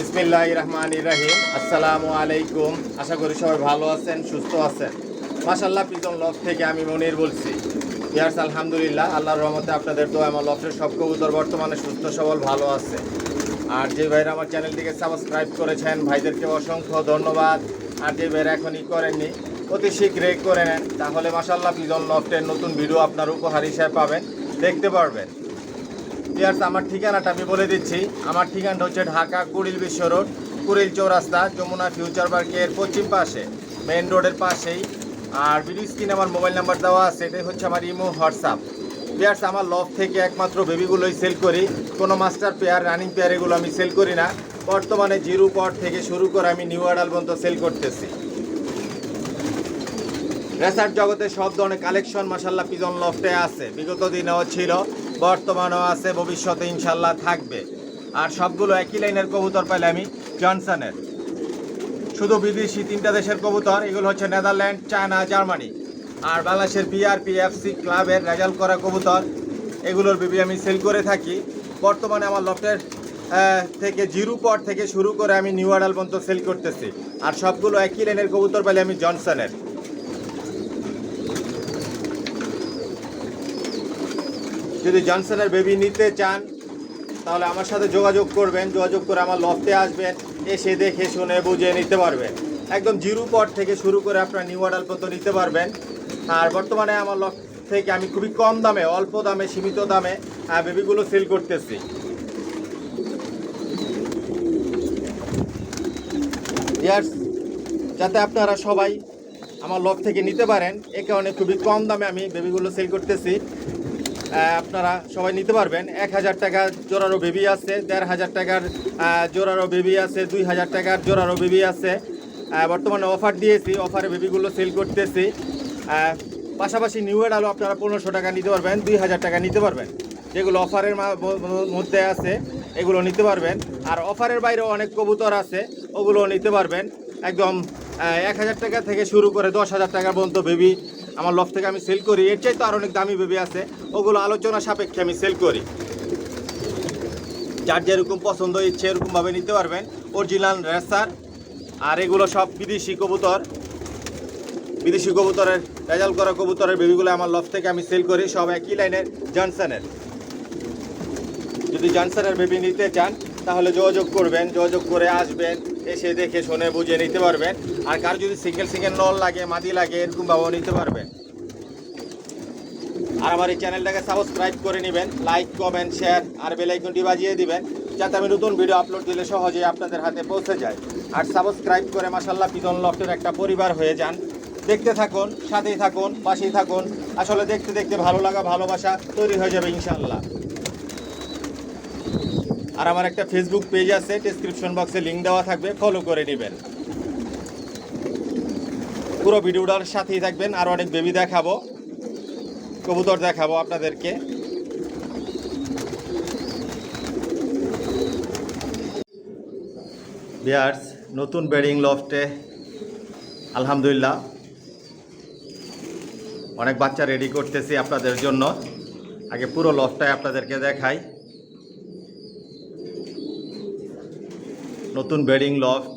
বিসমিল্লাহ রহমান রাহিম। আসসালামু আলাইকুম। আশা করি সবাই ভালো আছেন, সুস্থ আছেন। মাসাল্লাহ পিজন লফ থেকে আমি মনির বলছি। ইয়ার্স, আলহামদুলিল্লাহ, আল্লাহর রহমতে আপনাদের তো আমার লফের সব কবুতর বর্তমানে সুস্থ, সবল, ভালো আছে। আর যে ভাইরা আমার চ্যানেলটিকে সাবস্ক্রাইব করেছেন, ভাইদেরকে অসংখ্য ধন্যবাদ। আর যে ভাইরা এখনই করেননি, অতি শীঘ্রই করে নেন। তাহলে মাসাল্লাহ পিজন লফটের নতুন ভিডিও আপনার উপহার হিসেবে পাবেন। দেখতে পারবেন। ইয়ার্স আমার ঠিকানাটা আমি বলে দিচ্ছি। আমার ঠিকানাটা হচ্ছে ঢাকা কুড়িল বিশ্ব রোড, কুড়িল চৌরাস্তা, যমুনা ফিউচার পার্কের পশ্চিম পাশে মেন রোডের পাশেই। আর ভিডিও স্ক্রিনে আমার মোবাইল নাম্বার দেওয়া আছে, এটাই হচ্ছে আমার ইমো, হোয়াটসঅ্যাপ। পেয়ার্স আমার লফ থেকে একমাত্র বেবিগুলোই সেল করি। কোনো মাস্টার পেয়ার রানিং পেয়ার এগুলো আমি সেল করি না। বর্তমানে জিরো পট থেকে শুরু করে আমি নিউ আডাল পর্যন্ত সেল করতেছি। রেসার্ট জগতে সব ধরনের কালেকশন মাসাল্লাহ পিজন লফটে আছে। বিগত দিনেও ছিল। বর্তমানেও আছে, ভবিষ্যতে ইনশাল্লাহ থাকবে। আর সবগুলো একই লাইনের কবুতর পাইলে আমি জনসনের। শুধু বিদেশি তিনটা দেশের কবুতর, এগুলো হচ্ছে নেদারল্যান্ড, চায়না, জার্মানি। আর বাংলাদেশের বিআরপি এফসি ক্লাবের রেজাল্ট করা কবুতর, এগুলোর বিবি আমি সেল করে থাকি। বর্তমানে আমার লফটের থেকে জিরো পট থেকে শুরু করে আমি নিউ আডাল পর্যন্ত সেল করতেছি। আর সবগুলো একই লাইনের কবুতর পাইলে আমি জনসনের। যদি জনসনের বেবি নিতে চান, তাহলে আমার সাথে যোগাযোগ করবেন। যোগাযোগ করে আমার লফটে আসবেন, এসে দেখে শুনে বুঝে নিতে পারবেন। একদম জিরো পট থেকে শুরু করে আপনার নিউ আডাল পর্যন্ত নিতে পারবেন। আর বর্তমানে আমার লফ থেকে আমি খুবই কম দামে, অল্প দামে, সীমিত দামে বেবিগুলো সেল করতেছি। যাতে আপনারা সবাই আমার লক থেকে নিতে পারেন, এ কারণে খুবই কম দামে আমি বেবিগুলো সেল করতেছি। আপনারা সবাই নিতে পারবেন। এক হাজার টাকা জোড়ারও বেবি আছে, দেড় হাজার টাকার জোড়ারও বেবি আছে, দুই হাজার টাকার জোড়ারও বেবি আছে। বর্তমানে অফার দিয়েছি, অফারে বেবিগুলো সেল করতেছি। পাশাপাশি নিউ আলু আপনারা পনেরোশো টাকা নিতে পারবেন, দুই হাজার টাকা নিতে পারবেন। যেগুলো অফারের মধ্যে আছে, এগুলো নিতে পারবেন। আর অফারের বাইরেও অনেক কবুতর আছে ওগুলো নিতে পারবেন। একদম এক হাজার টাকা থেকে শুরু করে দশ হাজার টাকা পর্যন্ত বেবি আমার লফ থেকে আমি সেল করি। এর চাইতে আর অনেক দামি বেবি আছে। ওগুলো আলোচনা সাপেক্ষে আমি সেল করি। যার যেরকম পছন্দ ইচ্ছে এরকমভাবে নিতে পারবেন। অরিজিনাল রেসার আর এগুলো সব বিদেশি কবুতর। বিদেশি কবুতরের রেজাল্ট করা কবুতরের বেবিগুলো আমার লফ থেকে আমি সেল করি। সব একই লাইনের জনসনের যদি জনসনের বেবি নিতে চান, তাহলে যোগাযোগ করবেন। যোগাযোগ করে আসবেন। এসে দেখে শুনে বুঝে নিতে পারবেন। আর কার যদি সিঙ্গেল সিঙ্গেল নল লাগে, মাদি লাগে, এরকম এরকমভাবেও নিতে পারবেন আর আমার এই চ্যানেলটাকে সাবস্ক্রাইব করে নেবেন, লাইক, কমেন্ট, শেয়ার, আর বেলাইকনটি বাজিয়ে দিবেন, যাতে আমি নতুন ভিডিও আপলোড দিলে সহজেই আপনাদের হাতে পৌঁছে যায়। আর সাবস্ক্রাইব করে মাসাল্লাহ পিজন লফটের একটা পরিবার হয়ে যান। দেখতে থাকুন, সাথেই থাকুন, পাশেই থাকুন। আসলে দেখতে দেখতে ভালো লাগা, ভালোবাসা তৈরি হয়ে যাবে ইনশাল্লাহ আর আমার একটা ফেসবুক পেজ আছে ডেসক্রিপশন বক্সে লিঙ্ক দেওয়া থাকবে ফলো করে নেবেন। পুরো ভিডিওটার সাথেই থাকবেন, আর অনেক বেবি দেখাবো, কবুতর দেখাবো আপনাদেরকে। বিয়ার্স নতুন বেডিং লফটে আলহামদুলিল্লাহ, অনেক বাচ্চা রেডি করতেছি আপনাদের জন্য। আগে পুরো লফটাই আপনাদেরকে দেখাই। নতুন বেডিং লফট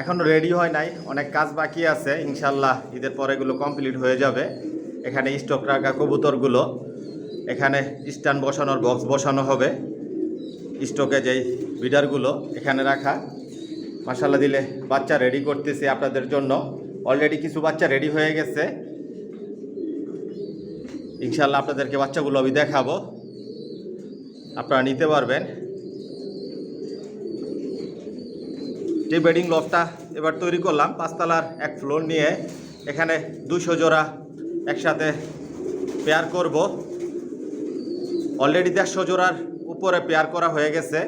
এখনও রেডি হয় নাই, অনেক কাজ বাকি আছে, ইনশাল্লাহ ঈদের পরে এগুলো কমপ্লিট হয়ে যাবে। এখানে স্টক রাখা কবুতরগুলো, এখানে স্ট্যান্ড বসানোর বক্স বসানো হবে। স্টকে যেই বিডারগুলো এখানে রাখা। মাসাল্লাহ দিলে বাচ্চা রেডি করতেছি আপনাদের জন্য। অলরেডি কিছু বাচ্চা রেডি হয়ে গেছে। ইনশাল্লাহ আপনাদেরকে বাচ্চাগুলো আমি দেখাবো। আপনারা নিতে পারবেন। যে বেডিং লফটা এবার তৈরি করলাম, পাঁচতলার এক ফ্লোর নিয়ে এখানে দুশো জোড়া একসাথে পেয়ার করব। অলরেডি দেড়শো জোড়ার উপরে পেয়ার করা হয়ে গেছে।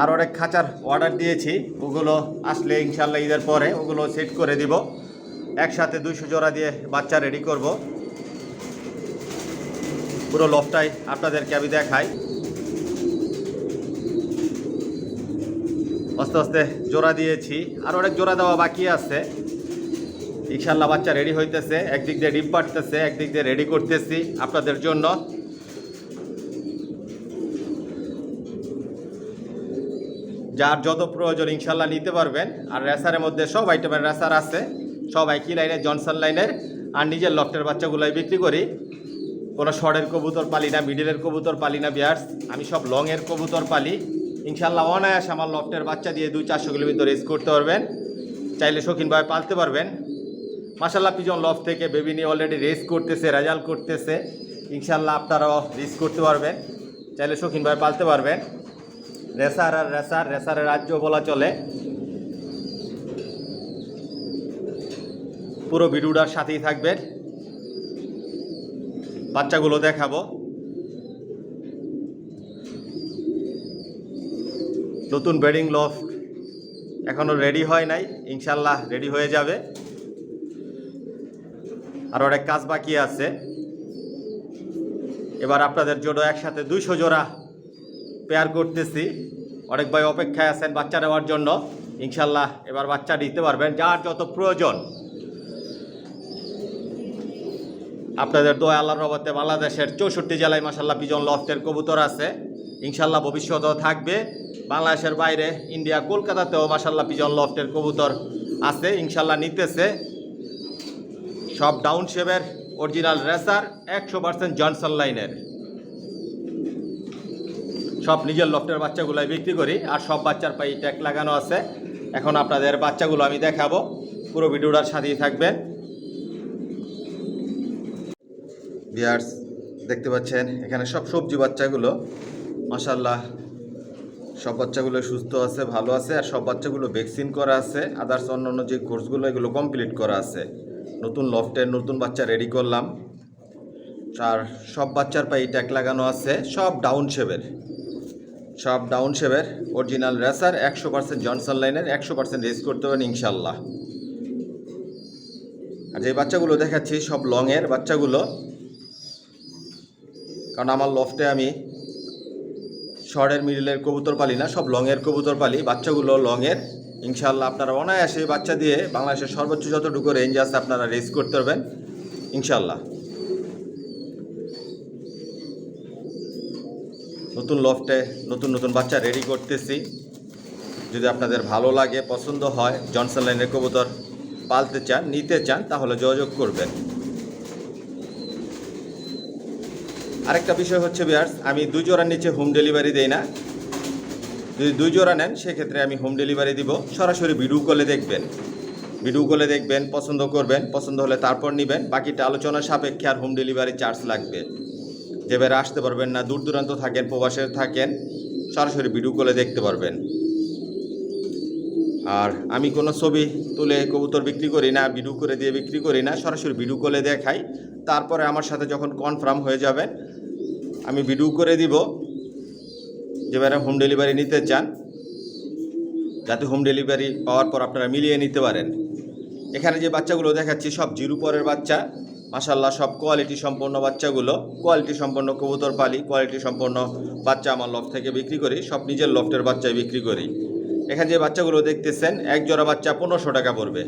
আর অনেক খাঁচার অর্ডার দিয়েছি, ওগুলো আসলে ইনশাল্লাহ ঈদের পরে ওগুলো সেট করে দিব। একসাথে দুইশো জোড়া দিয়ে বাচ্চা রেডি করব। পুরো লফটাই আপনাদেরকে আমি দেখাই। আস্তে আস্তে জোড়া দিয়েছি। আর অনেক জোড়া দেওয়া বাকি আছে। ইনশাল্লাহ বাচ্চা রেডি হইতেছে। একদিক দিয়ে ডিম পাড়তেছে, একদিক দিয়ে রেডি করতেছি আপনাদের জন্য। যার যত প্রয়োজন ইনশাল্লাহ নিতে পারবেন। আর রেসারের মধ্যে সব আইটেমের রেসার আছে। সব একই লাইনের জনসন লাইনের আর নিজের লফটের বাচ্চাগুলোই বিক্রি করি। কোনো শর্টের কবুতর পালি না মিডিলের কবুতর পালি না বিয়ার্স আমি সব লংয়ের কবুতর পালি। ইনশাল্লাহ অনায়াস আমার লফটের বাচ্চা দিয়ে দুই চারশো কিলোমিটার রেস করতে পারবেন। চাইলে শৌখিনভাবে পালতে পারবেন। মাসাল্লাহ পিজন লফ থেকে বেবি নিয়ে অলরেডি রেস করতেছে, রেজাল্ট করতেছে। ইনশাল্লাহ আপনারাও রেস করতে পারবেন। চাইলে শৌখিনভাবে পালতে পারবেন। রেসার আর রেসার, রেসারের রাজ্য বলা চলে। পুরো ভিডিওটার সাথেই থাকবেন। বাচ্চাগুলো দেখাবো। নতুন বেডিং লফ এখনও রেডি হয় নাই ইনশাল্লাহ রেডি হয়ে যাবে। আর অনেক কাজ বাকি আছে। এবার আপনাদের জন্য একসাথে দুইশো জোড়া পেয়ার করতেছি। অনেক ভাই অপেক্ষায় আছেন বাচ্চা নেওয়ার জন্য। ইনশাল্লাহ এবার বাচ্চা নিতে পারবেন, যার যত প্রয়োজন। আপনাদের দোয়া আল্লাহ রহমতে বাংলাদেশের চৌষট্টি জেলায় মাসাল্লাহ পিজন লফটের কবুতর আছে। ইনশাল্লাহ ভবিষ্যতেও থাকবে। বাংলাদেশের বাইরে, ইন্ডিয়া, কলকাতাতেও মাসাল্লাহ পিজন লফটের কবুতর আছে ইনশাল্লাহ নিতেছে। সব ডাউন শেপের অরিজিনাল রেসার একশো পার্সেন্ট জনসন লাইনের। সব নিজের লফটের বাচ্চাগুলোই বিক্রি করি, আর সব বাচ্চার পাই ট্যাগ লাগানো আছে। এখন আপনাদের বাচ্চাগুলো আমি দেখাবো, পুরো ভিডিওটার সাথেই থাকবেন। বিয়ার্স দেখতে পাচ্ছেন, এখানে সব সবজি বাচ্চাগুলো মাসাল্লাহ সব বাচ্চাগুলো সুস্থ আছে, ভালো আছে, আর সব বাচ্চাগুলো ভ্যাকসিন করা আছে আদার্স অন্যান্য যে কোর্সগুলো এগুলো কমপ্লিট করা আছে। নতুন লফটের নতুন বাচ্চা রেডি করলাম। আর সব বাচ্চার পায়ে ট্যাগ লাগানো আছে, সব ডাউন শেপের সব ডাউন শেপের অরিজিনাল রেসার একশো পার্সেন্ট জনসন লাইনের একশো পার্সেন্ট রেস করতে পারেন ইনশাল্লাহ আর যে বাচ্চাগুলো দেখাচ্ছি, সব লংয়ের বাচ্চাগুলো। কারণ আমার লফটে আমি শর্টের মিডিলের কবুতর পালি না, সব লংয়ের কবুতর পালি বাচ্চাগুলো লংয়ের ইনশাল্লাহ আপনারা অনায়াসে বাচ্চা দিয়ে বাংলাদেশের সর্বোচ্চ যতটুকু রেঞ্জ আছে আপনারা রেস করতে পারবেন। ইনশাল্লাহ নতুন লফটে নতুন নতুন বাচ্চা রেডি করতেছি। যদি আপনাদের ভালো লাগে, পছন্দ হয় জনসন লাইনের কবুতর পালতে চান, নিতে চান, তাহলে যোগাযোগ করবেন। আরেকটা বিষয় হচ্ছে বিয়ার্স আমি দুই জোড়ার নিচে হোম ডেলিভারি দেই না। যদি দুই জোড়া নেন, সেক্ষেত্রে আমি হোম ডেলিভারি দিব। সরাসরি ভিডিও কলে দেখবেন। ভিডিও কলে দেখবেন, পছন্দ করবেন, পছন্দ হলে তারপর নেবেন। বাকিটা আলোচনা সাপেক্ষে আর হোম ডেলিভারি চার্জ লাগবে। যেভাবে আসতে পারবেন না, দূর দূরান্ত থাকেন, প্রবাসে থাকেন, সরাসরি ভিডিও কলে দেখতে পারবেন। আর আমি কোনো ছবি তুলে কবুতর বিক্রি করি না ভিডিও করে দিয়ে বিক্রি করি না, সরাসরি ভিডিও কলে দেখাই। তারপরে আমার সাথে যখন কনফার্ম হয়ে যাবেন আমি ভিডিও করে দিব। যেবারে হোম ডেলিভারি নিতে চান, যাতে হোম ডেলিভারি পাওয়ার পর আপনারা মিলিয়ে নিতে পারেন। এখানে যে বাচ্চাগুলো দেখাচ্ছি, সব জিরু পরের বাচ্চা। মাসাল্লাহ সব কোয়ালিটি সম্পন্ন বাচ্চাগুলো। কোয়ালিটি সম্পন্ন কবুতর পালি কোয়ালিটি সম্পন্ন বাচ্চা আমার লফট থেকে বিক্রি করি, সব নিজের লফটের বাচ্চায় বিক্রি করি। এখানে যে বাচ্চাগুলো দেখতেছেন এক জোড়া বাচ্চা পনেরোশো টাকা পড়বে।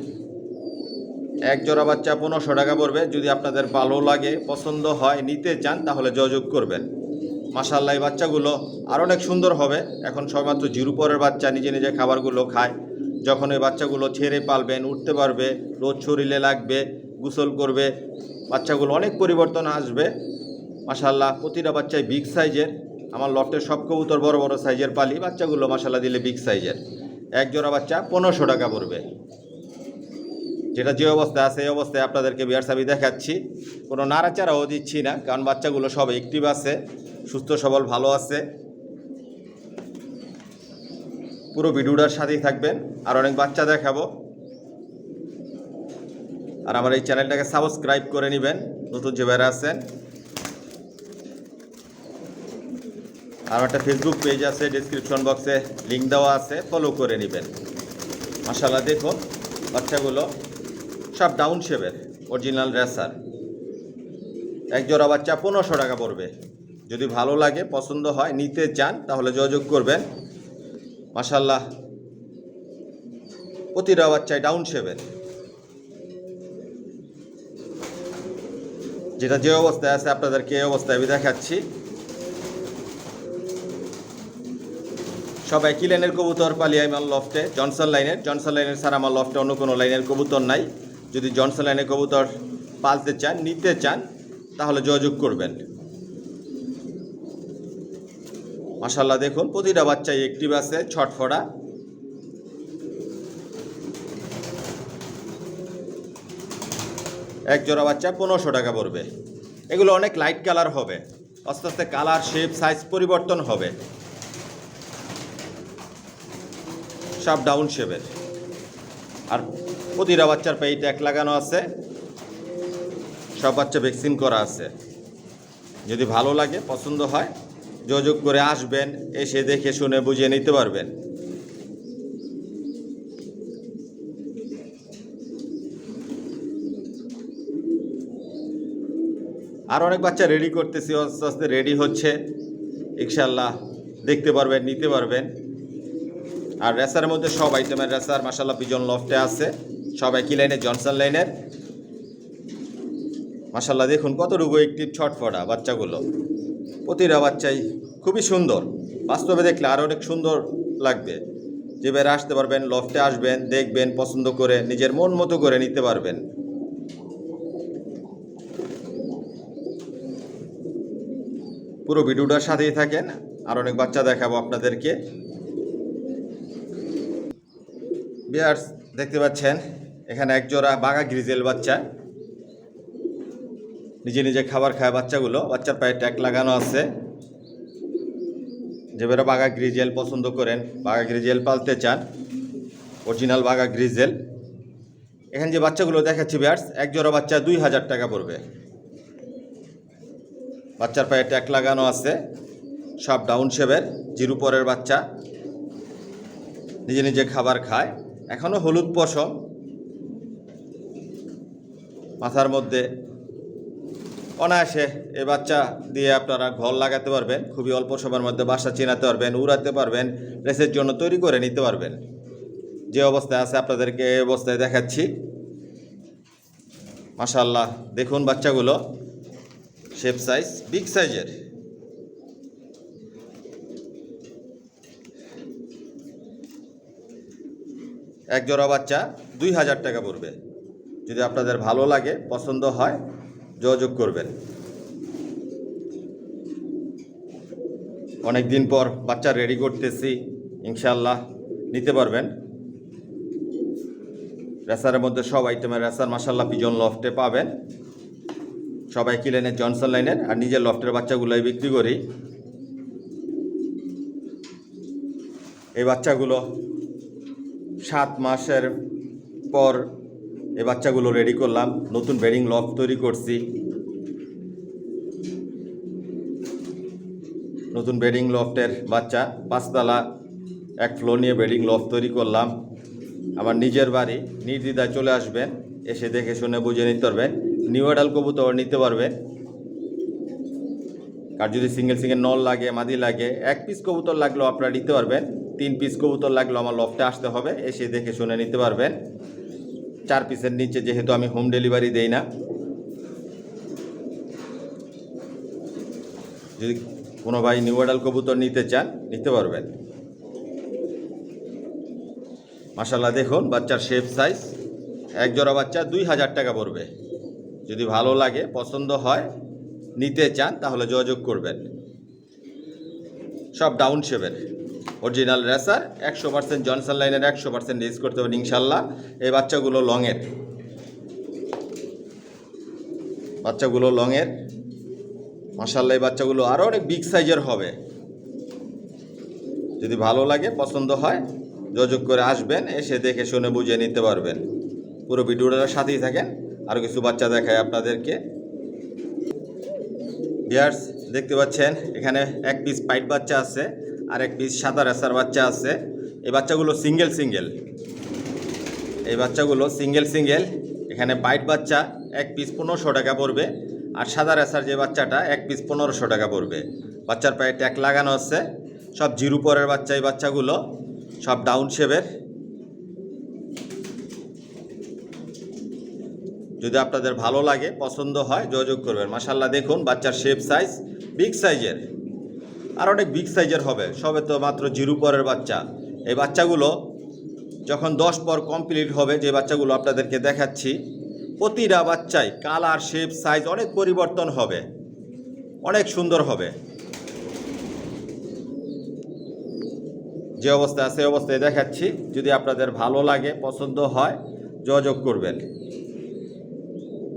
এক জোড়া বাচ্চা পনেরোশো টাকা পড়বে। যদি আপনাদের ভালো লাগে, পছন্দ হয়, নিতে চান, তাহলে যোগাযোগ করবেন। মাসাল্লাহ এই বাচ্চাগুলো আর অনেক সুন্দর হবে। এখন সবেমাত্র জিরু পরের বাচ্চা, নিজে নিজে খাবারগুলো খায়। যখন ওই বাচ্চাগুলো ছেড়ে পালবেন উঠতে পারবে রোদ শরীরে লাগবে, গোসল করবে, বাচ্চাগুলো অনেক পরিবর্তন আসবে। মাসাল্লাহ প্রতিটা বাচ্চাই বিগ সাইজের আমার লফটের সব কবুতর বড় বড় সাইজের পালি, বাচ্চাগুলো মাসাল্লাহ দিলে বিগ সাইজের এক জোড়া বাচ্চা পনেরোশো টাকা পড়বে। যেটা যে অবস্থায় আছে, এই অবস্থায় আপনাদেরকে বিয়ার সাবি দেখাচ্ছি। কোনো নাড়াচাড়াও দিচ্ছি না, কারণ বাচ্চাগুলো সব অ্যাক্টিভ আছে, সুস্থ, সবল, ভালো আছে। পুরো ভিডিওটার সাথেই থাকবেন, আর অনেক বাচ্চা দেখাবো। আর আমার এই চ্যানেলটাকে সাবস্ক্রাইব করে নেবেন, নতুন যে বেড়া আছেন। আর একটা ফেসবুক পেজ আছে ডিসক্রিপশন বক্সে লিঙ্ক দেওয়া আছে ফলো করে নেবেন। মাসাল্লাহ দেখুন, বাচ্চাগুলো সব ডাউন শেপের অরিজিনাল রেসার। এক জোড়া বাচ্চা পনেরোশো টাকা পড়বে। যদি ভালো লাগে, পছন্দ হয়, নিতে চান, তাহলে যোগাযোগ করবেন। মাসাল্লাহ প্রতিটা বাচ্চায় ডাউন শেপের যেটা যে অবস্থায় আছে, আপনাদেরকে এই অবস্থায় আমি দেখাচ্ছি। সব একই লাইনের কবুতর পালি আমার লফটে, জনসন লাইনের। জনসন লাইনের ছাড়া আমার লফটে অন্য কোনো লাইনের কবুতর নাই। যদি জনসন লাইনের কবুতর পালতে চান, নিতে চান, তাহলে যোগাযোগ করবেন। মাসাল্লাহ দেখুন, প্রতিটা বাচ্চাই একটিভ আছে ছটফড়া এক জোড়া বাচ্চা পনেরোশো টাকা পড়বে। এগুলো অনেক লাইট কালার হবে। আস্তে আস্তে কালার শেপ সাইজ পরিবর্তন হবে। সব ডাউন শেপের আর প্রতিটা বাচ্চার পেয়ে ট্যাগ লাগানো আছে। সব বাচ্চা ভ্যাকসিন করা আছে। যদি ভালো লাগে, পছন্দ হয়, যোগাযোগ করে আসবেন, এসে দেখে শুনে বুঝিয়ে নিতে পারবেন। আর অনেক বাচ্চা রেডি করতেছি, আস্তে আস্তে রেডি হচ্ছে। ইনশাল্লাহ দেখতে পারবেন, নিতে পারবেন। আর রেসারের মধ্যে সব আইটেমের রেসার মাসাল্লাহ পিজন লফটে আছে। সব একই লাইনের? জনসন লাইনের? মাসাল্লাহ দেখুন কতটুকু একটি ছটফটা বাচ্চাগুলো। প্রতিটা বাচ্চাই খুবই সুন্দর। বাস্তবে দেখলে আরও অনেক সুন্দর লাগবে। যে বেড়ে আসতে পারবেন লফটে আসবেন, দেখবেন, পছন্দ করে, নিজের মন মতো করে নিতে পারবেন। পুরো ভিডিওটার সাথেই থাকেন, আর অনেক বাচ্চা দেখাবো আপনাদেরকে। বিয়ার্স দেখতে পাচ্ছেন? এখানে এক জোড়া বাঘা গ্রিজেল বাচ্চা। নিজে নিজে খাবার খায় বাচ্চাগুলো। বাচ্চার পায়ে ট্যাগ লাগানো আছে। যে বেরো বাঘা গ্রিজেল পছন্দ করেন, বাঘা গ্রিজেল পালতে চান। অরিজিনাল বাঘা গ্রিজেল। এখানে যে বাচ্চাগুলো দেখাচ্ছি বিয়ার্স এক জোড়া বাচ্চা দুই হাজার টাকা পড়বে। বাচ্চার পায়ে ট্যাগ লাগানো আছে। সব ডাউন শেপের, জিরু পরের বাচ্চা। নিজে নিজে খাবার খায়। এখনও হলুদ পশম। মাথার মধ্যে অনায়াসে এ বাচ্চা দিয়ে আপনারা ঘর লাগাতে পারবেন, খুবই অল্প সময়ের মধ্যে বাসা চিনাতে পারবেন, উড়াতে পারবেন রেসের জন্য তৈরি করে নিতে পারবেন। যে অবস্থায় আছে আপনাদেরকে এই অবস্থায় দেখাচ্ছি। মাশাল্লাহ দেখুন বাচ্চাগুলো শেপ সাইজ বিগ সাইজের এক জোড়া বাচ্চা দুই হাজার টাকা পড়বে। যদি আপনাদের ভালো লাগে, পছন্দ হয়, যোগাযোগ করবেন। অনেক দিন পর বাচ্চা রেডি করতেছি ইনশাল্লাহ নিতে পারবেন। রেসারের মধ্যে সব আইটেমের রেসার মাসাল্লাহ পিজন লফটে পাবেন। সবাই কি লাইনের জনসন লাইনের আর নিজের লফটের বাচ্চাগুলোই বিক্রি করি। এই বাচ্চাগুলো সাত মাসের পর এই বাচ্চাগুলো রেডি করলাম। নতুন বেডিং লফট তৈরি করছি। নতুন বেডিং লফটের বাচ্চা, পাঁচতলা, এক ফ্লোর নিয়ে বেডিং লফট তৈরি করলাম। আমার নিজের বাড়ি নির্দ্বিধায় চলে আসবেন এসে দেখে শুনে বুঝে নিতে পারবেন নিউ অ্যাডাল কবুতর নিতে পারবেন আর যদি সিঙ্গেল সিঙ্গেল নল লাগে, মাদি লাগে, এক পিস কবুতর লাগলেও আপনারা নিতে পারবেন। তিন পিস কবুতর লাগলেও আমার লফটে আসতে হবে, এসে দেখে শুনে নিতে পারবেন। চার পিসের নিচে যেহেতু আমি হোম ডেলিভারি দেই না। যদি কোনো ভাই নিউ অ্যাডাল কবুতর নিতে চান, নিতে পারবেন। মাসাল্লাহ দেখুন, বাচ্চার শেপ সাইজ এক জোড়া বাচ্চা দুই হাজার টাকা পড়বে। যদি ভালো লাগে, পছন্দ হয়, নিতে চান, তাহলে যোগাযোগ করবেন। সব ডাউন শেপের অরিজিনাল রেসার একশো পার্সেন্ট জনসন লাইনের একশো পার্সেন্ট ইউজ করতে পারেন ইনশাল্লাহ। এই বাচ্চাগুলো লংয়ের বাচ্চাগুলো লংয়ের মাসাল্লাহ এই বাচ্চাগুলো আরও অনেক বিগ সাইজের হবে। যদি ভালো লাগে, পছন্দ হয়, যোগাযোগ করে আসবেন, এসে দেখে শুনে বুঝে নিতে পারবেন। পুরো ভিডিওটার সাথেই থাকেন। আরও কিছু বাচ্চা দেখায় আপনাদেরকে। বিয়ার্স দেখতে পাচ্ছেন, এখানে এক পিস পাইট বাচ্চা আছে। আর এক পিস সাদা রেসার বাচ্চা আছে। এই বাচ্চাগুলো সিঙ্গেল সিঙ্গেল। এই বাচ্চাগুলো সিঙ্গেল সিঙ্গেল। এখানে বাইট বাচ্চা, এক পিস পনেরোশো টাকা পড়বে। আর সাদা রেসার যে বাচ্চাটা, এক পিস পনেরোশো টাকা পড়বে। বাচ্চার পায়ে ট্যাক লাগানো আছে। সব জিরু পরের বাচ্চা এই বাচ্চাগুলো। সব ডাউন শেপের। যদি আপনাদের ভালো লাগে, পছন্দ হয়, যোগাযোগ করবেন। মাসাল্লাহ দেখুন, বাচ্চার শেপ সাইজ বিগ সাইজের আর অনেক বিগ সাইজের হবে। সবে তো মাত্র জিরো পরের বাচ্চা। এই বাচ্চাগুলো যখন দশ পর কমপ্লিট হবে, যে বাচ্চাগুলো আপনাদেরকে দেখাচ্ছি, প্রতিটা বাচ্চায় কালার শেপ সাইজ অনেক পরিবর্তন হবে। অনেক সুন্দর হবে। যে অবস্থা সেই অবস্থায় দেখাচ্ছি। যদি আপনাদের ভালো লাগে, পছন্দ হয়, যোগাযোগ করবেন।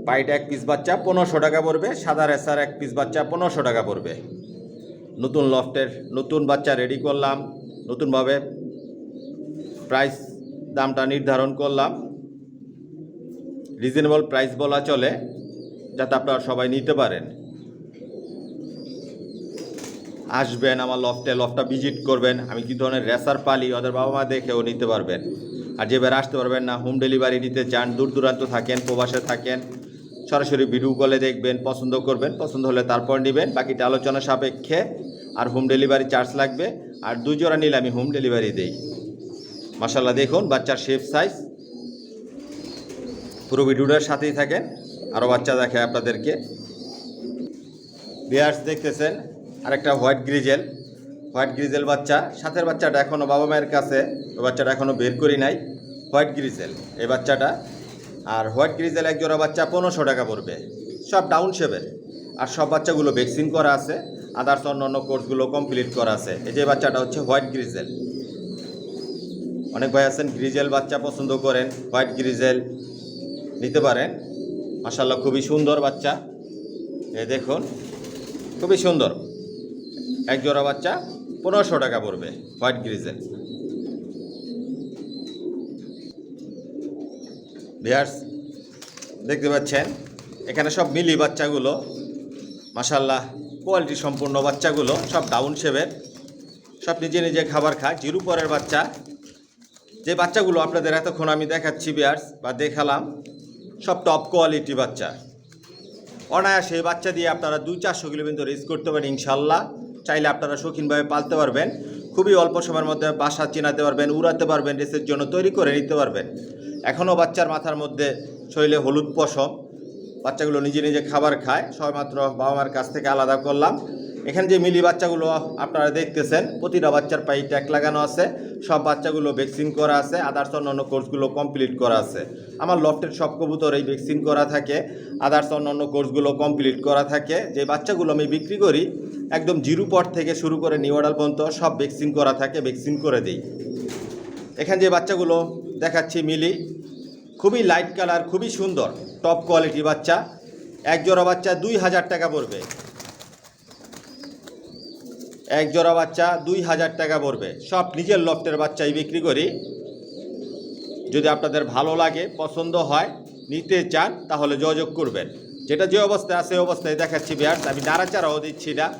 পাইট এক পিস বাচ্চা পনেরোশো টাকা পড়বে, সাদা রেসার এক পিস বাচ্চা পনেরোশো টাকা পড়বে। নতুন লফটের, নতুন বাচ্চা রেডি করলাম, নতুনভাবে প্রাইস দামটা নির্ধারণ করলাম। রিজনেবল প্রাইস বলা চলে, যাতে আপনারা সবাই নিতে পারেন। আসবেন আমার লফটে লফটা ভিজিট করবেন। আমি কি ধরনের রেসার পালি, ওদের বাবা মা দেখেও নিতে পারবেন। আর যে আসতে পারবেন না হোম ডেলিভারি নিতে চান, দূর দূরান্ত থাকেন, প্রবাসে থাকেন সরাসরি ভিডিও কলে দেখবেন, পছন্দ করবেন, পছন্দ হলে তারপর নেবেন। বাকিটা আলোচনা সাপেক্ষে আর হোম ডেলিভারি চার্জ লাগবে। আর দুই জোড়া নিলে আমি হোম ডেলিভারি দিই। মাসাল্লাহ দেখুন, বাচ্চার শেপ সাইজ পুরো ভিডিওটার সাথেই থাকেন। আরও বাচ্চা দেখে আপনাদেরকে। বিয়ার্স দেখতেছেন, আরেকটা হোয়াইট গ্রিজেল হোয়াইট গ্রিজেল বাচ্চা, সাথের বাচ্চাটা এখনও বাবা মায়ের কাছে, ওই বাচ্চাটা এখনও বের করি নাই। হোয়াইট গ্রিজেল এই বাচ্চাটা আর হোয়াইট গ্রিজেল এক জোড়া বাচ্চা পনেরোশো টাকা পড়বে। সব ডাউন শেপের। আর সব বাচ্চাগুলো ভ্যাকসিন করা আছে আদার্স অন্য অন্য কোর্সগুলো কমপ্লিট করা আছে। এই যে বাচ্চাটা হচ্ছে হোয়াইট গ্রিজেল অনেক ভাই আছেন গ্রিজেল বাচ্চা পছন্দ করেন, হোয়াইট গ্রিজেল নিতে পারেন। মাসাল্লাহ খুবই সুন্দর বাচ্চা। এ দেখুন, খুবই সুন্দর। এক জোড়া বাচ্চা পনেরোশো টাকা পড়বে, হোয়াইট গ্রিজেল বিয়ার্স দেখতে পাচ্ছেন, এখানে সব মিলি বাচ্চাগুলো মাসাল্লাহ কোয়ালিটি সম্পূর্ণ বাচ্চাগুলো, সব ডাউন শেপের সব নিজে নিজে খাবার খায়, জিরু পরের বাচ্চা। যে বাচ্চাগুলো আপনাদের এতক্ষণ আমি দেখাচ্ছি বিয়ার্স বা দেখালাম, সব টপ কোয়ালিটি বাচ্চা। অনায়াসে এই বাচ্চা দিয়ে আপনারা দুই চারশো কিলো পর্যন্ত রেস করতে পারেন ইনশাল্লাহ চাইলে আপনারা শৌখিনভাবে পালতে পারবেন। খুবই অল্প সময়ের মধ্যে বাসা চিনাতে পারবেন, উড়াতে পারবেন রেসের জন্য তৈরি করে নিতে পারবেন। এখনও বাচ্চার মাথার মধ্যে শরীরে হলুদ পশম। বাচ্চাগুলো নিজে নিজে খাবার খায়। সবেমাত্র বাবা মার কাছ থেকে আলাদা করলাম। এখানে যে মিলি বাচ্চাগুলো আপনারা দেখতেছেন, প্রতিটা বাচ্চার পায়ে ট্যাগ লাগানো আছে, সব বাচ্চাগুলো ভ্যাকসিন করা আছে, আদার্স অন্যান্য কোর্সগুলো কমপ্লিট করা আছে। আমার লফটের সব কবুতর এই ভ্যাকসিন করা থাকে, আদার্স অন্যান্য কোর্সগুলো কমপ্লিট করা থাকে। যে বাচ্চাগুলো আমি বিক্রি করি, একদম জিরো পট থেকে শুরু করে নিউডাল পর্যন্ত সব ভ্যাকসিন করা থাকে, ভ্যাকসিন করে দিই। এখানে যে বাচ্চাগুলো দেখাচ্ছি মিলি। খুবই লাইট কালার খুবই সুন্দর টপ কোয়ালিটি বাচ্চা। এক জোড়া বাচ্চা দুই হাজার টাকা পড়বে। এক জোড়া বাচ্চা দুই হাজার টাকা পড়বে। সব নিজের লফটের বাচ্চাই বিক্রি করি। যদি আপনাদের ভালো লাগে, পছন্দ হয়, নিতে চান, তাহলে যোগাযোগ করবেন। যেটা যে অবস্থায় আছে অবস্থায় দেখাচ্ছি বিয়ার আমি নাড়াচাড়াও দিচ্ছি না।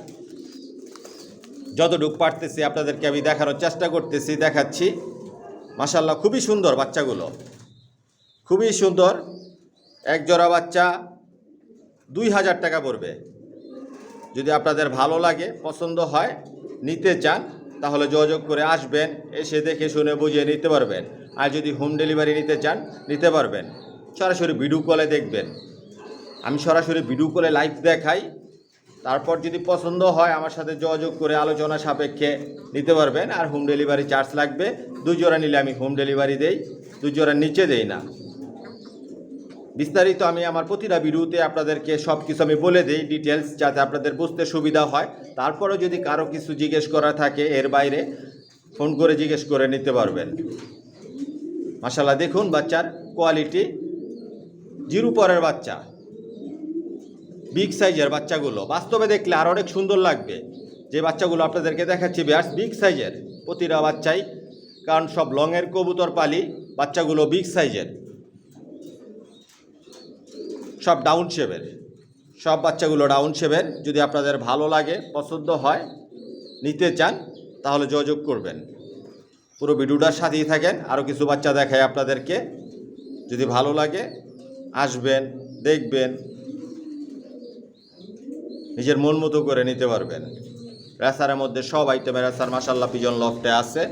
যতটুকু পারতেছি আপনাদেরকে আমি দেখানোর চেষ্টা করতেছি, দেখাচ্ছি। মাসাল্লাহ খুবই সুন্দর বাচ্চাগুলো। খুবই সুন্দর। এক জোড়া বাচ্চা দুই হাজার টাকা পড়বে। যদি আপনাদের ভালো লাগে, পছন্দ হয়, নিতে চান, তাহলে যোগাযোগ করে আসবেন, এসে দেখে শুনে বুঝিয়ে নিতে পারবেন। আর যদি হোম ডেলিভারি নিতে চান, নিতে পারবেন। সরাসরি ভিডিও কলে দেখবেন। আমি সরাসরি ভিডিও কলে লাইভ দেখাই। তারপর যদি পছন্দ হয়, আমার সাথে যোগাযোগ করে আলোচনা সাপেক্ষে নিতে পারবেন। আর হোম ডেলিভারি চার্জ লাগবে। দুই জোড়া নিলে আমি হোম ডেলিভারি দেই জোড়ার নিচে দেই না। বিস্তারিত আমি আমার প্রতিটা ভিডিওতে আপনাদেরকে সব কিছু আমি বলে দিই ডিটেলস যাতে আপনাদের বুঝতে সুবিধা হয়। তারপরেও যদি কারও কিছু জিজ্ঞেস করা থাকে, এর বাইরে ফোন করে জিজ্ঞেস করে নিতে পারবেন। মাসাল্লাহ দেখুন বাচ্চার কোয়ালিটি জিরু পরের বাচ্চা। বিগ সাইজের বাচ্চাগুলো। বাস্তবে দেখলে আর অনেক সুন্দর লাগবে। যে বাচ্চাগুলো আপনাদেরকে দেখাচ্ছি বিয়ার্স বিগ সাইজের প্রতিটা বাচ্চাই, কারণ সব লংয়ের কবুতর পালি, বাচ্চাগুলো বিগ সাইজের সব ডাউন শেপের সব বাচ্চাগুলো ডাউন শেপের যদি আপনাদের ভালো লাগে, পছন্দ হয়, নিতে চান, তাহলে যোগাযোগ করবেন। পুরো ভিডিওটার সাথেই থাকেন। আরও কিছু বাচ্চা দেখায় আপনাদেরকে। যদি ভালো লাগে, আসবেন, দেখবেন। নিজের মন মতো করে নিতে পারবেন। রেসারের মধ্যে সব আইটেমের রেসার মাসাল্লা পিজন লফটে আছে।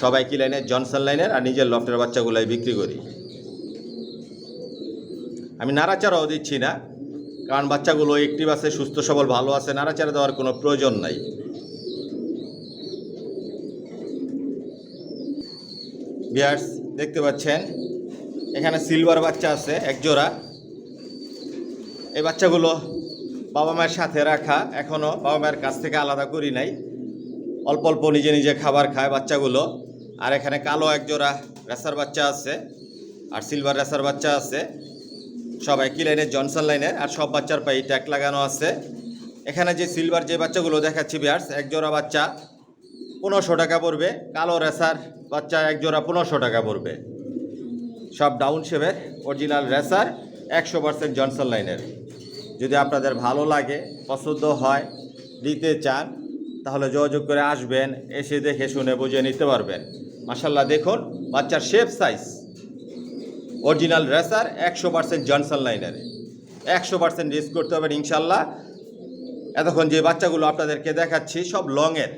সবাই কি লাইনের জনসন লাইনের আর নিজের লফটের বাচ্চাগুলাই বিক্রি করি। আমি নাড়াচাড়াও দিচ্ছি না, কারণ বাচ্চাগুলো একটিভ আছে, সুস্থ, সবল, ভালো আছে, নাড়াচাড়া দেওয়ার কোনো প্রয়োজন নাই। বিয়ার্স দেখতে পাচ্ছেন, এখানে সিলভার বাচ্চা আছে, একজোড়া। এই বাচ্চাগুলো বাবা মায়ের সাথে রাখা এখনও বাবা মায়ের কাছ থেকে আলাদা করি নাই। অল্প অল্প নিজে নিজে খাবার খায় বাচ্চাগুলো। আর এখানে কালো একজোড়া রেসার বাচ্চা আছে, আর সিলভার রেসার বাচ্চা আছে। সব একই লাইনের জনসন লাইনের আর সব বাচ্চার পায়ে ট্যাগ লাগানো আছে। এখানে যে সিলভার যে বাচ্চাগুলো দেখাচ্ছি বিয়ার্স এক জোড়া বাচ্চা পনেরোশো টাকা পড়বে। কালো রেসার বাচ্চা এক জোড়া পনেরোশো টাকা পড়বে। সব ডাউন শেপের অরিজিনাল রেসার একশো পার্সেন্ট জনসন লাইনের। যদি আপনাদের ভালো লাগে, পছন্দ হয়, নিতে চান, তাহলে যোগাযোগ করে আসবেন, এসে দেখে শুনে বুঝে নিতে পারবেন। মাসাল্লাহ দেখুন, বাচ্চার শেপ সাইজ অরিজিনাল রেসার একশো পার্সেন্ট জনসন লাইনের। একশো পার্সেন্ট রেস করতে পারবেন ইনশাল্লাহ। এতক্ষণ যে বাচ্চাগুলো আপনাদেরকে দেখাচ্ছি, সব লংয়ের।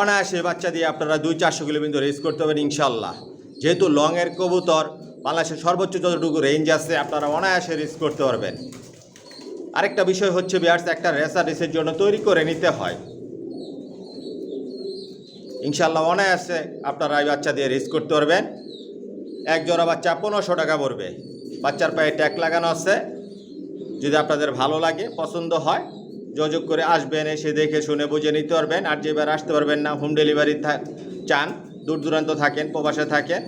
অনায়াসে বাচ্চা দিয়ে আপনারা দুই চারশো কিলোমিটার রেস করতে পারেন ইনশাল্লাহ। যেহেতু লংয়ের কবুতর, বাংলাদেশের সর্বোচ্চ যতটুকু রেঞ্জ আছে, আপনারা অনায়াসে রেস করতে পারবেন। আরেকটা বিষয় হচ্ছে বিয়ার্স একটা রেসার রেসের জন্য তৈরি করে নিতে হয়। ইনশাল্লাহ অনায়াসে আপনারা এই বাচ্চা দিয়ে রেস করতে পারবেন। এক জোড়া বাচ্চা পনেরোশো টাকা পড়বে। বাচ্চার পায়ে ট্যাগ লাগানো আছে। যদি আপনাদের ভালো লাগে, পছন্দ হয়, যোগাযোগ করে আসবেন, এসে দেখে শুনে বুঝে নিতে পারবেন। আর যেবার আসতে পারবেন না, হোম ডেলিভারি চান, দূর দূরান্ত থাকেন, প্রবাসে থাকেন,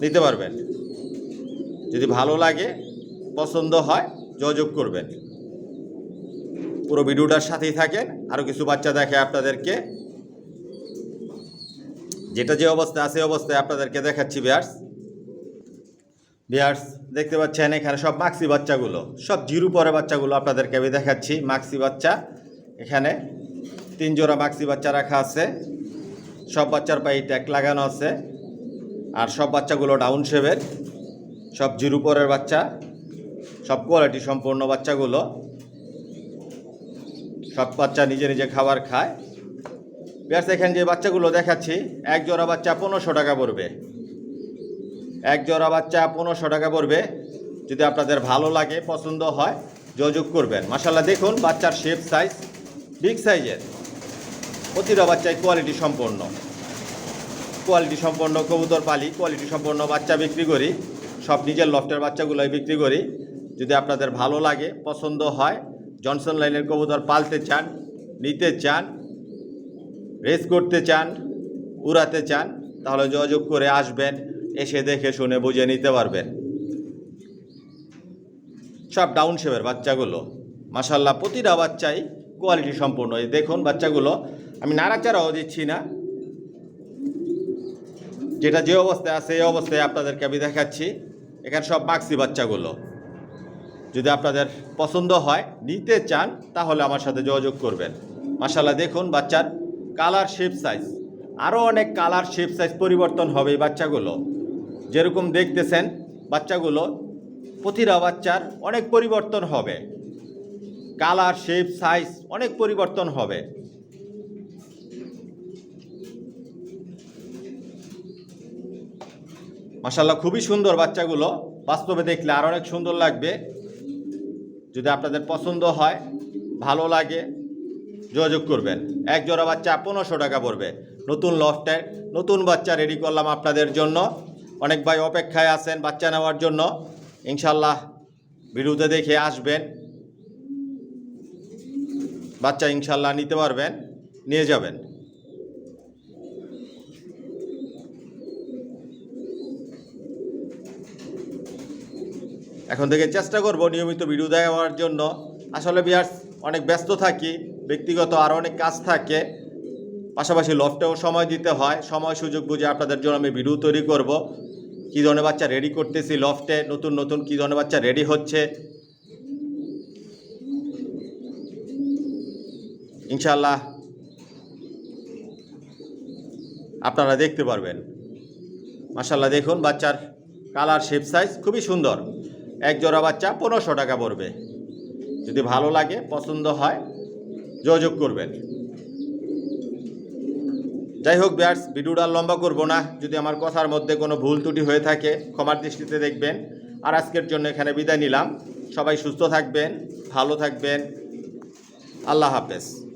নিতে পারবেন। যদি ভালো লাগে, পছন্দ হয়, যোগাযোগ করবেন। পুরো ভিডিওটার সাথেই থাকেন। আরও কিছু বাচ্চা দেখে আপনাদেরকে যেটা যে অবস্থা আছে অবস্থায় আপনাদেরকে দেখাচ্ছি বিয়ার্স। বিয়ার্স, দেখতে পাচ্ছেন এখানে সব মাক্সি বাচ্চাগুলো, সব জিরু পরে বাচ্চাগুলো আপনাদেরকে আমি দেখাচ্ছি মাক্সি বাচ্চা। এখানে তিন জোড়া মাক্সি বাচ্চা রাখা আছে, সব বাচ্চার পায়ে ট্যাগ লাগানো আছে, আর সব বাচ্চাগুলো ডাউন শেপের সব জিরু পরের বাচ্চা, সব কোয়ালিটি সম্পূর্ণ বাচ্চাগুলো। সব বাচ্চা নিজে নিজে খাবার খায়। বিয়ার্স এখানে যে বাচ্চাগুলো দেখাচ্ছি। এক জোড়া বাচ্চা পনেরোশো টাকা পড়বে। এক জোড়া বাচ্চা পনেরোশো টাকা পড়বে। যদি আপনাদের ভালো লাগে, পছন্দ হয়, যোগাযোগ করবেন। মাসাল্লাহ দেখুন, বাচ্চার শেপ সাইজ বিগ সাইজের প্রতিটা বাচ্চায় কোয়ালিটি সম্পন্ন। কোয়ালিটি সম্পন্ন কবুতর পালি কোয়ালিটি সম্পন্ন বাচ্চা বিক্রি করি। সব নিজের লফটের বাচ্চাগুলোই বিক্রি করি। যদি আপনাদের ভালো লাগে, পছন্দ হয় জনসন লাইনের কবুতর পালতে চান, নিতে চান রেস করতে চান, উড়াতে চান, তাহলে যোগাযোগ করে আসবেন, এসে দেখে শুনে বুঝে নিতে পারবেন। সব ডাউন শেপের বাচ্চাগুলো। মাসাল্লাহ প্রতিটা বাচ্চাই কোয়ালিটি সম্পূর্ণ। দেখুন বাচ্চাগুলো, আমি নাড়াচাড়াও দিচ্ছি না। যেটা যে অবস্থায় আছে, এই অবস্থায় আপনাদেরকে আমি দেখাচ্ছি। এখানে সব মাক্সি বাচ্চাগুলো। যদি আপনাদের পছন্দ হয়, নিতে চান, তাহলে আমার সাথে যোগাযোগ করবেন। মাসাল্লাহ দেখুন বাচ্চার কালার শেপ সাইজ। আরও অনেক কালার শেপ সাইজ পরিবর্তন হবে বাচ্চাগুলো। যেরকম দেখতেছেন, বাচ্চাগুলো প্রতিটা বাচ্চার অনেক পরিবর্তন হবে। কালার শেপ সাইজ অনেক পরিবর্তন হবে। মাসাল্লাহ খুবই সুন্দর বাচ্চাগুলো। বাস্তবে দেখলে আর অনেক সুন্দর লাগবে। যদি আপনাদের পছন্দ হয়, ভালো লাগে যোগাযোগ করবেন। এক জোড়া বাচ্চা পনেরোশো টাকা পড়বে। নতুন লফটে, নতুন বাচ্চা রেডি করলাম আপনাদের জন্য। অনেক ভাই অপেক্ষায় আছেন বাচ্চা নেওয়ার জন্য। ইনশাল্লাহ ভিডিওতে দেখে আসবেন। বাচ্চা ইনশাল্লাহ নিতে পারবেন, নিয়ে যাবেন। এখন থেকে চেষ্টা করব নিয়মিত ভিডিও দেওয়ার জন্য। আসলে বিয়ার্স অনেক ব্যস্ত থাকি, ব্যক্তিগত আরও অনেক কাজ থাকে, পাশাপাশি লফটেও সময় দিতে হয়, সময় সুযোগ বুঝে আপনাদের জন্য আমি ভিডিও তৈরি করব। কী ধরনের বাচ্চা রেডি করতেছি লফটে নতুন নতুন কী ধরনের বাচ্চা রেডি হচ্ছে? ইনশাল্লাহ আপনারা দেখতে পারবেন। মাসাল্লাহ দেখুন, বাচ্চার কালার শেপ সাইজ খুবই সুন্দর। এক জোড়া বাচ্চা পনেরোশো টাকা পড়বে। যদি ভালো লাগে, পছন্দ হয়, যোগাযোগ করবেন। যাই হোক ব্যাটস ভিডিওটা লম্বা করব না। যদি আমার কথার মধ্যে কোনো ভুল ত্রুটি হয়ে থাকে, ক্ষমার দৃষ্টিতে দেখবেন। আর আজকের জন্য এখানে বিদায় নিলাম। সবাই সুস্থ থাকবেন, ভালো থাকবেন। আল্লাহ হাফেজ।